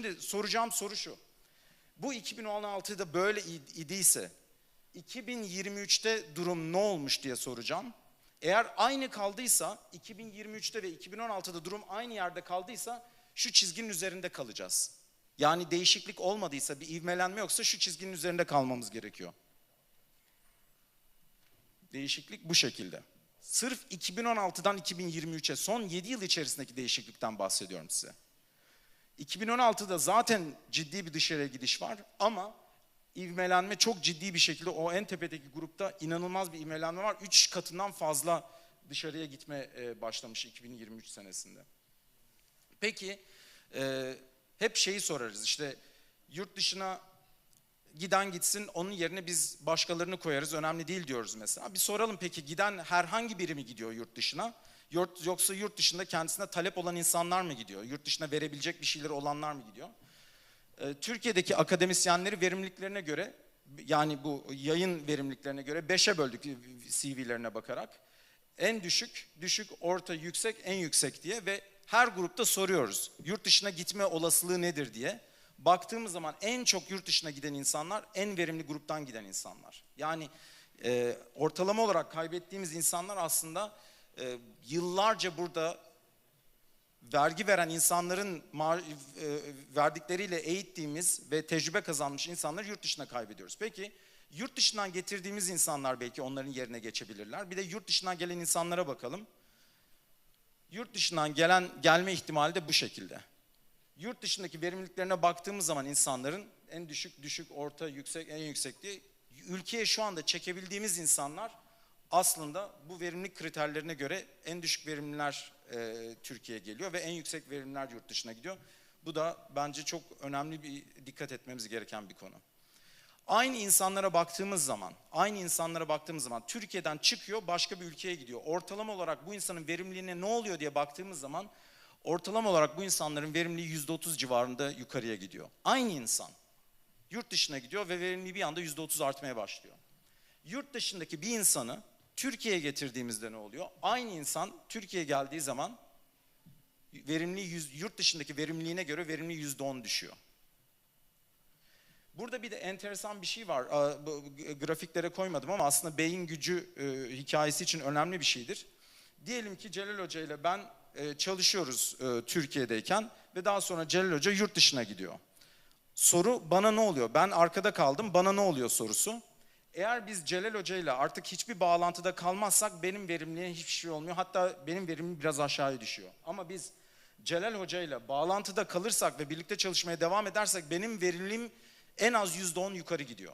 Şimdi soracağım soru şu. Bu 2016'da böyle id- idiyse 2023'te durum ne olmuş diye soracağım. Eğer aynı kaldıysa 2023'te ve 2016'da durum aynı yerde kaldıysa şu çizginin üzerinde kalacağız. Yani değişiklik olmadıysa bir ivmelenme yoksa şu çizginin üzerinde kalmamız gerekiyor. Değişiklik bu şekilde. Sırf 2016'dan 2023'e son 7 yıl içerisindeki değişiklikten bahsediyorum size. 2016'da zaten ciddi bir dışarıya gidiş var ama ivmelenme çok ciddi bir şekilde o en tepedeki grupta inanılmaz bir ivmelenme var. 3 katından fazla dışarıya gitme e, başlamış 2023 senesinde. Peki e, hep şeyi sorarız işte yurt dışına giden gitsin onun yerine biz başkalarını koyarız önemli değil diyoruz mesela. Bir soralım peki giden herhangi biri mi gidiyor yurt dışına? Yurt, yoksa yurt dışında kendisine talep olan insanlar mı gidiyor? Yurt dışına verebilecek bir şeyleri olanlar mı gidiyor? Ee, Türkiye'deki akademisyenleri verimliliklerine göre yani bu yayın verimliliklerine göre 5'e böldük CV'lerine bakarak. En düşük, düşük, orta, yüksek, en yüksek diye ve her grupta soruyoruz. Yurt dışına gitme olasılığı nedir diye. Baktığımız zaman en çok yurt dışına giden insanlar en verimli gruptan giden insanlar. Yani e, ortalama olarak kaybettiğimiz insanlar aslında e, yıllarca burada vergi veren insanların e, verdikleriyle eğittiğimiz ve tecrübe kazanmış insanları yurt dışına kaybediyoruz. Peki yurt dışından getirdiğimiz insanlar belki onların yerine geçebilirler. Bir de yurt dışından gelen insanlara bakalım. Yurt dışından gelen gelme ihtimali de bu şekilde. Yurt dışındaki verimliliklerine baktığımız zaman insanların en düşük, düşük, orta, yüksek, en yüksek diye ülkeye şu anda çekebildiğimiz insanlar aslında bu verimlilik kriterlerine göre en düşük verimliler e, Türkiye'ye geliyor ve en yüksek verimliler yurt dışına gidiyor. Bu da bence çok önemli bir dikkat etmemiz gereken bir konu. Aynı insanlara baktığımız zaman, aynı insanlara baktığımız zaman Türkiye'den çıkıyor başka bir ülkeye gidiyor. Ortalama olarak bu insanın verimliliğine ne oluyor diye baktığımız zaman ortalama olarak bu insanların verimliliği %30 civarında yukarıya gidiyor. Aynı insan yurt dışına gidiyor ve verimliliği bir anda %30 artmaya başlıyor. Yurt dışındaki bir insanı Türkiye'ye getirdiğimizde ne oluyor? Aynı insan Türkiye'ye geldiği zaman verimliliği yüz- yurt dışındaki verimliliğine göre verimliliği %10 düşüyor. Burada bir de enteresan bir şey var. Grafiklere koymadım ama aslında beyin gücü e, hikayesi için önemli bir şeydir. Diyelim ki Celal Hoca ile ben e, çalışıyoruz e, Türkiye'deyken ve daha sonra Celal Hoca yurt dışına gidiyor. Soru bana ne oluyor? Ben arkada kaldım. Bana ne oluyor sorusu. Eğer biz Celal Hoca ile artık hiçbir bağlantıda kalmazsak benim verimliliğe hiçbir şey olmuyor. Hatta benim verimim biraz aşağıya düşüyor. Ama biz Celal Hoca ile bağlantıda kalırsak ve birlikte çalışmaya devam edersek benim verimliliğim en az %10 yukarı gidiyor.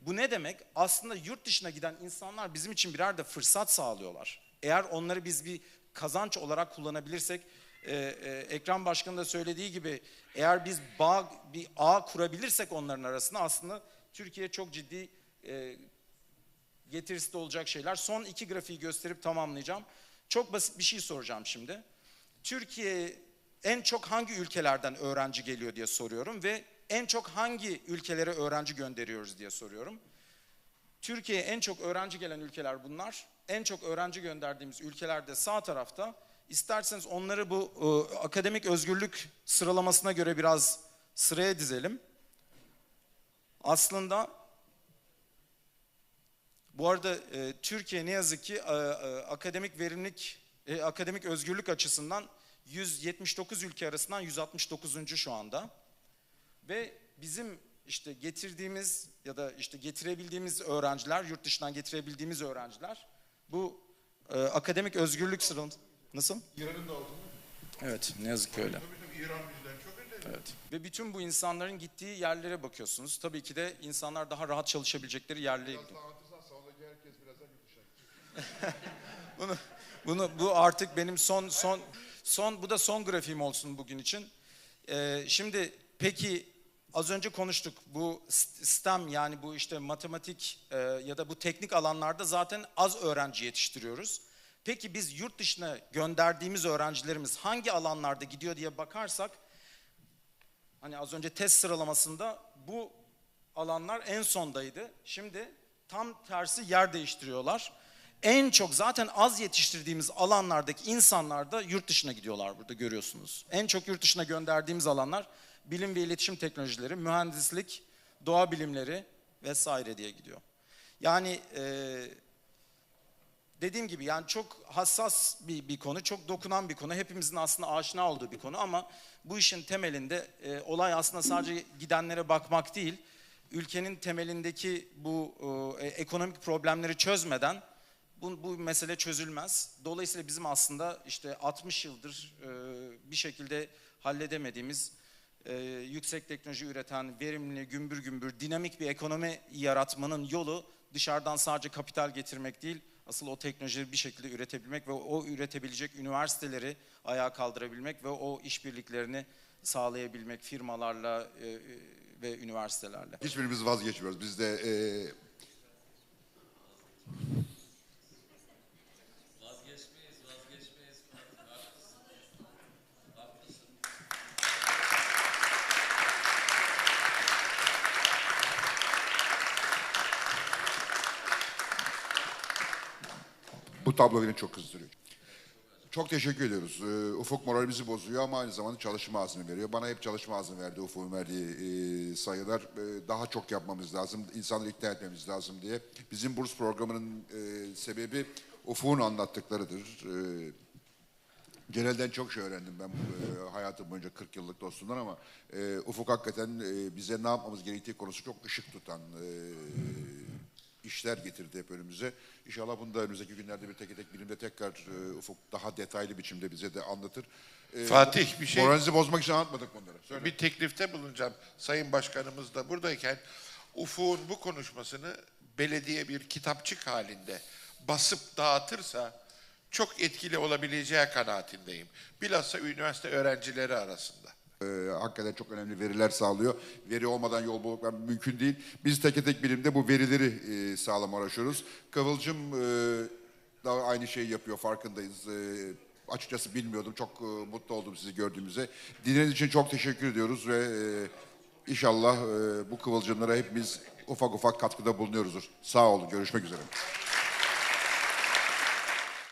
Bu ne demek? Aslında yurt dışına giden insanlar bizim için birer de fırsat sağlıyorlar. Eğer onları biz bir kazanç olarak kullanabilirsek, e, e, Ekrem Başkan'ın da söylediği gibi eğer biz bağ, bir ağ kurabilirsek onların arasında aslında Türkiye çok ciddi e, getirisi de olacak şeyler. Son iki grafiği gösterip tamamlayacağım. Çok basit bir şey soracağım şimdi. Türkiye en çok hangi ülkelerden öğrenci geliyor diye soruyorum ve en çok hangi ülkelere öğrenci gönderiyoruz diye soruyorum. Türkiye'ye en çok öğrenci gelen ülkeler bunlar. En çok öğrenci gönderdiğimiz ülkeler de sağ tarafta. İsterseniz onları bu e, akademik özgürlük sıralamasına göre biraz sıraya dizelim. Aslında bu arada e, Türkiye ne yazık ki e, e, akademik verimlilik, e, akademik özgürlük açısından 179 ülke arasından 169. şu anda. Ve bizim işte getirdiğimiz ya da işte getirebildiğimiz öğrenciler, yurt dışından getirebildiğimiz öğrenciler bu e, akademik özgürlük sıralaması nasıl? İran'ın da. Evet, ne yazık ki öyle. İran bizden çok. Evet. Ve bütün bu insanların gittiği yerlere bakıyorsunuz. Tabii ki de insanlar daha rahat çalışabilecekleri yerlere gidiyor. Biraz daha anlatırsan salondaki herkes birazdan yurt dışına gidecek. Bunu, bunu bu artık benim son son son bu da son grafiğim olsun bugün için. Ee, şimdi peki az önce konuştuk bu STEM yani bu işte matematik e, ya da bu teknik alanlarda zaten az öğrenci yetiştiriyoruz. Peki biz yurt dışına gönderdiğimiz öğrencilerimiz hangi alanlarda gidiyor diye bakarsak hani az önce test sıralamasında bu alanlar en sondaydı. Şimdi tam tersi yer değiştiriyorlar. En çok zaten az yetiştirdiğimiz alanlardaki insanlar da yurt dışına gidiyorlar burada görüyorsunuz. En çok yurt dışına gönderdiğimiz alanlar bilim ve iletişim teknolojileri, mühendislik, doğa bilimleri vesaire diye gidiyor. Yani e, dediğim gibi yani çok hassas bir, bir konu, çok dokunan bir konu. Hepimizin aslında aşina olduğu bir konu ama bu işin temelinde e, olay aslında sadece gidenlere bakmak değil, ülkenin temelindeki bu e, ekonomik problemleri çözmeden bu, bu mesele çözülmez. Dolayısıyla bizim aslında işte 60 yıldır e, bir şekilde halledemediğimiz e, yüksek teknoloji üreten, verimli, gümbür gümbür, dinamik bir ekonomi yaratmanın yolu dışarıdan sadece kapital getirmek değil, asıl o teknolojileri bir şekilde üretebilmek ve o üretebilecek üniversiteleri ayağa kaldırabilmek ve o işbirliklerini sağlayabilmek firmalarla e, e, ve üniversitelerle. Hiçbirimiz vazgeçmiyoruz. Biz de e, bu tablo beni çok kızdırıyor. Çok teşekkür ediyoruz. Ee, Ufuk moralimizi bozuyor ama aynı zamanda çalışma azmi veriyor. Bana hep çalışma azmi verdi Ufuk'un verdiği e, sayılar. E, daha çok yapmamız lazım, insanları ikna etmemiz lazım diye. Bizim burs programının e, sebebi Ufuk'un anlattıklarıdır. E, Genelden çok şey öğrendim ben e, hayatım boyunca 40 yıllık dostumdan ama e, Ufuk hakikaten bize ne yapmamız gerektiği konusu çok ışık tutan işler getirdi hep önümüze. İnşallah bunu da önümüzdeki günlerde bir tek tek bilimde tekrar e, Ufuk daha detaylı biçimde bize de anlatır. E, Fatih, bir şey- Moralinizi bozmak için anlatmadık bunları. Söyle. Bir teklifte bulunacağım. Sayın Başkanımız da buradayken Ufuk'un bu konuşmasını belediye bir kitapçık halinde basıp dağıtırsa çok etkili olabileceği kanaatindeyim. Bilhassa üniversite öğrencileri arasında. E, hakikaten çok önemli veriler sağlıyor. Veri olmadan yol bulmak mümkün değil. Biz tek tek bilimde bu verileri e, sağlama uğraşıyoruz. Kıvılcım e, da aynı şeyi yapıyor farkındayız. E, açıkçası bilmiyordum. Çok e, mutlu oldum sizi gördüğümüze. Dinlediğiniz için çok teşekkür ediyoruz ve e, inşallah e, bu kıvılcımlara hepimiz ufak ufak katkıda bulunuyoruzdur. Sağ olun. Görüşmek üzere.